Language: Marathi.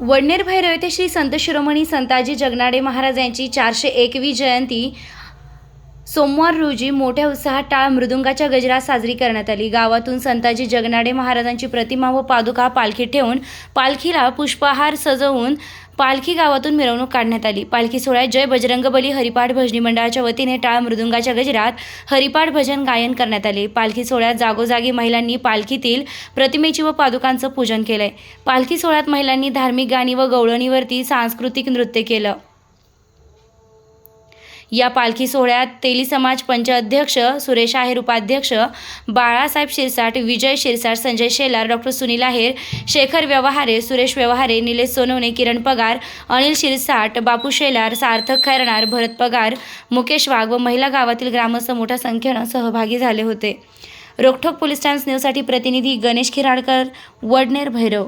वडनेर भैरव येथे श्री संत शिरोमणी संताजी जगनाडे महाराज यांची चारशे एकवी जयंती. सोमवार रोजी मोठ्या उत्साहात टाळ मृदुंगाच्या गजरात साजरी करण्यात आली. गावातून संताजी जगनाडे महाराजांची प्रतिमा व पादुका पालखी ठेवून पालखीला पुष्पहार सजवून पालखी गावातून मिरवणूक काढण्यात आली. पालखी सोहळ्यात जय बजरंगबली हरिपाठ भजनी मंडळाच्या वतीने टाळ मृदुंगाच्या गजरात हरिपाठ भजन गायन करण्यात आले. पालखी सोहळ्यात जागोजागी महिलांनी पालखीतील प्रतिमेची व पादुकांचं पूजन केलंय. पालखी सोहळ्यात महिलांनी धार्मिक गाणी व गवळणीवरती सांस्कृतिक नृत्य केलं. या पालखी सोहळ्यात तेली समाज पंच अध्यक्ष सुरेश आहेर उपाध्यक्ष बाळासाहेब शिरसाट विजय शिरसाट संजय शेलार डॉक्टर सुनील आहेर शेखर व्यवहारे सुरेश व्यवहारे निलेश सोनवणे किरण पगार अनिल शिरसाट बापू शेलार सार्थक खैरणार भरत पगार मुकेश वाघ व महिला गावातील ग्रामस्थ मोठ्या संख्येनं सहभागी झाले होते. रोखोक पोलीस टाइम्स न्यूजसाठी प्रतिनिधी गणेश खिराडकर वडनेर भैरव.